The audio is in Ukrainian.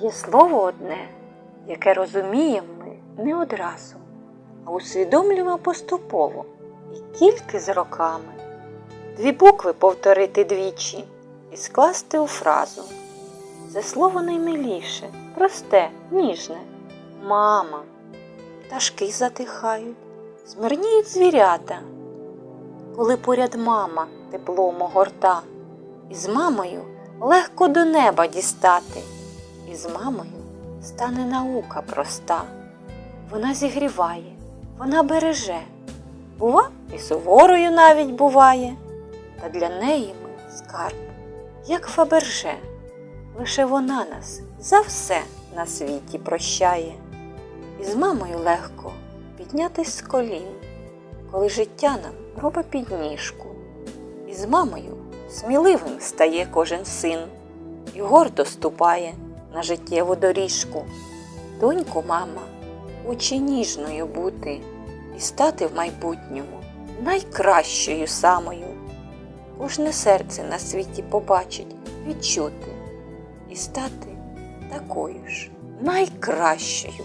Є слово одне, яке розуміємо ми не одразу, а усвідомлюємо поступово і тільки з роками. Дві букви повторити двічі і скласти у фразу. Це слово наймиліше, просте, ніжне. Мама. Пташки затихають, змирніють звірята. Коли поряд мама теплом огорта, і з мамою легко до неба дістати, і з мамою стане наука проста. Вона зігріває, вона береже, бува і суворою навіть буває, та для неї ми скарб, як Фаберже. Лише вона нас за все на світі прощає. І з мамою легко піднятись з колін, коли життя нам робить підніжку. І з мамою сміливим стає кожен син і гордо ступає на життєву доріжку. Доньку, мама, учи ніжною бути і стати в майбутньому найкращою самою. Кожне серце на світі побачить, відчути і стати такою ж найкращою.